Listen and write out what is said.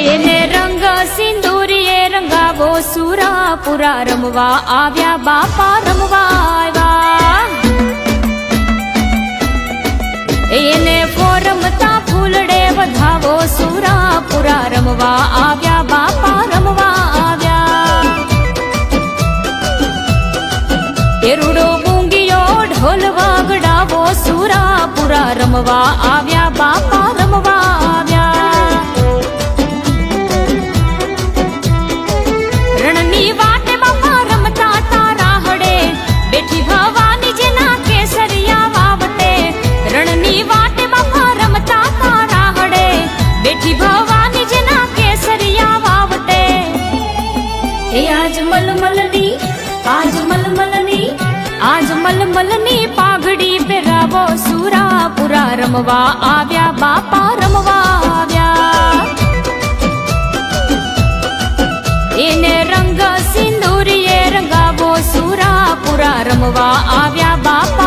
એને રંગ સિંદૂરીએ રંગાવો, સુરાપુરા રમવા આવ્યા, બાપા રમવા આવ્યા. એને ફોરમતા ફૂલડે વધાવો, સુરાપુરા રમવા આવ્યા, બાપા રમવા આવ્યા. એરુડો મૂંગીયો ઢોલ વાગડાવો, સુરાપુરા રમવા આવ્યા, બાપા રણની વાટે બાપા રમતા તારા હડે. બેઠી ભવાની જેના કેસરિયા વાવટે. રણની વાટે બાપા રમતા તારા હડે. બેઠી ભવાની જેના કેસરિયા વાવટે. એ આજ મલમલની આજ મલમલની આજ મલમલની પાઘડી પહેરાવો. સુરાપુરા રમવા આવ્યા, બાપા રમવા આવ્યા. રમવા આવ્યા બાપા